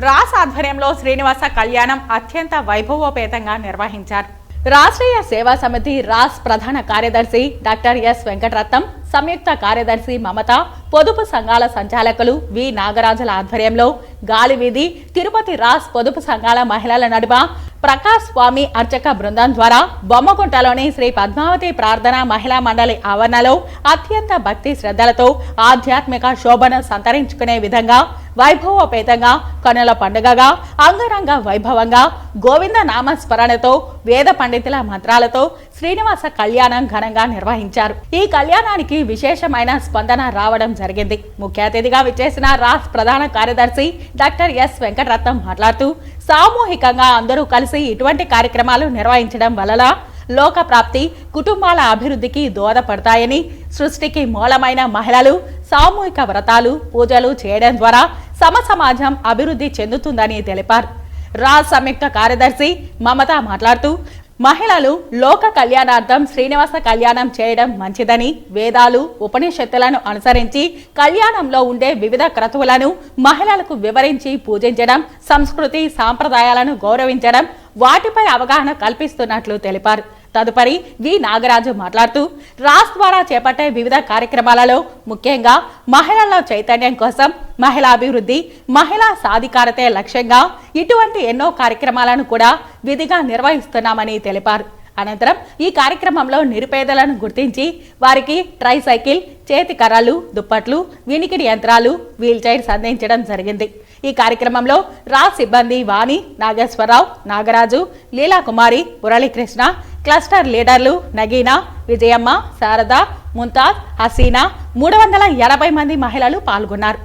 Ross ఆధ్వర్యంలో శ్రీనివాస కళ్యాణం అత్యంత వైభవోపేతంగా నిర్వహించారు. రాష్ట్రీయ సేవా సమితి రాస్ ప్రధాన కార్యదర్శి డాక్టర్ ఎస్ వెంకటరత్నం సంయుక్త కార్యదర్శి మమత పొదుపు సంఘాల సంచాలకులు వి నాగరాజుల ఆధ్వర్యంలో గాలివీధి తిరుపతి రాస్ పొదుపు సంఘాల మహిళల నడుమ ప్రకాష్ స్వామి అర్చక బృందం ద్వారా బొమ్మకుంటలోని శ్రీ పద్మావతి ప్రార్థన మహిళా మండలి ఆవరణలో అత్యంత భక్తి శ్రద్ధలతో ఆధ్యాత్మిక శోభను సంతరించుకునే విధంగా వైభవోపేతంగా కనుల పండుగగా అంగరంగ వైభవంగా గోవింద నామస్మరణతో వేద పండితుల మంత్రాలతో శ్రీనివాస కళ్యాణం ఘనంగా నిర్వహించారు. ఈ కళ్యాణానికి విశేషమైన స్పందన రావడం జరిగింది. ముఖ్య అతిథిగా విచ్చేసిన రాస్ ప్రధాన కార్యదర్శి డాక్టర్ ఎస్ వెంకటరత్నం మాట్లాడుతూ సామూహికంగా అందరూ కలిసి ఇటువంటి కార్యక్రమాలు నిర్వహించడం వలన లోక ప్రాప్తి కుటుంబాల అభివృద్ధికి దోహదపడతాయని సృష్టికి మూలమైన మహిళలు సామూహిక వ్రతాలు పూజలు చేయడం ద్వారా సమ సమాజం అభివృద్ధి చెందుతుందని తెలిపారు. రా సంయుక్త కార్యదర్శి మమత మాట్లాడుతూ మహిళలు లోక కళ్యాణార్థం శ్రీనివాస కళ్యాణం చేయడం మంచిదని వేదాలు ఉపనిషత్తులను అనుసరించి కళ్యాణంలో ఉండే వివిధ క్రతువులను మహిళలకు వివరించి పూజించడం సంస్కృతి సాంప్రదాయాలను గౌరవించడం వాటిపై అవగాహన కల్పిస్తున్నట్లు తెలిపారు. తదుపరి వి. నాగరాజు మాట్లాడుతూ రాస్ ద్వారా చేపట్టే వివిధ కార్యక్రమాలలో ముఖ్యంగా మహిళల చైతన్యం కోసం మహిళా అభివృద్ధి మహిళా సాధికారతే లక్ష్యంగా ఇటువంటి ఎన్నో కార్యక్రమాలను కూడా విధిగా నిర్వహిస్తున్నామని తెలిపారు. అనంతరం ఈ కార్యక్రమంలో నిరుపేదలను గుర్తించి వారికి ట్రై సైకిల్ చేతి కర్రలు దుప్పట్లు వినికిడి యంత్రాలు వీల్ చైర్స్ అందించడం జరిగింది. ఈ కార్యక్రమంలో రా సిబ్బంది వాణి నాగేశ్వరరావు నాగరాజు లీలాకుమారి మురళీకృష్ణ క్లస్టర్ లీడర్లు నగీనా విజయమ్మ శారద ముంతాజ్ హసీనా మూడు వందల ఎనభై మంది మహిళలు పాల్గొన్నారు.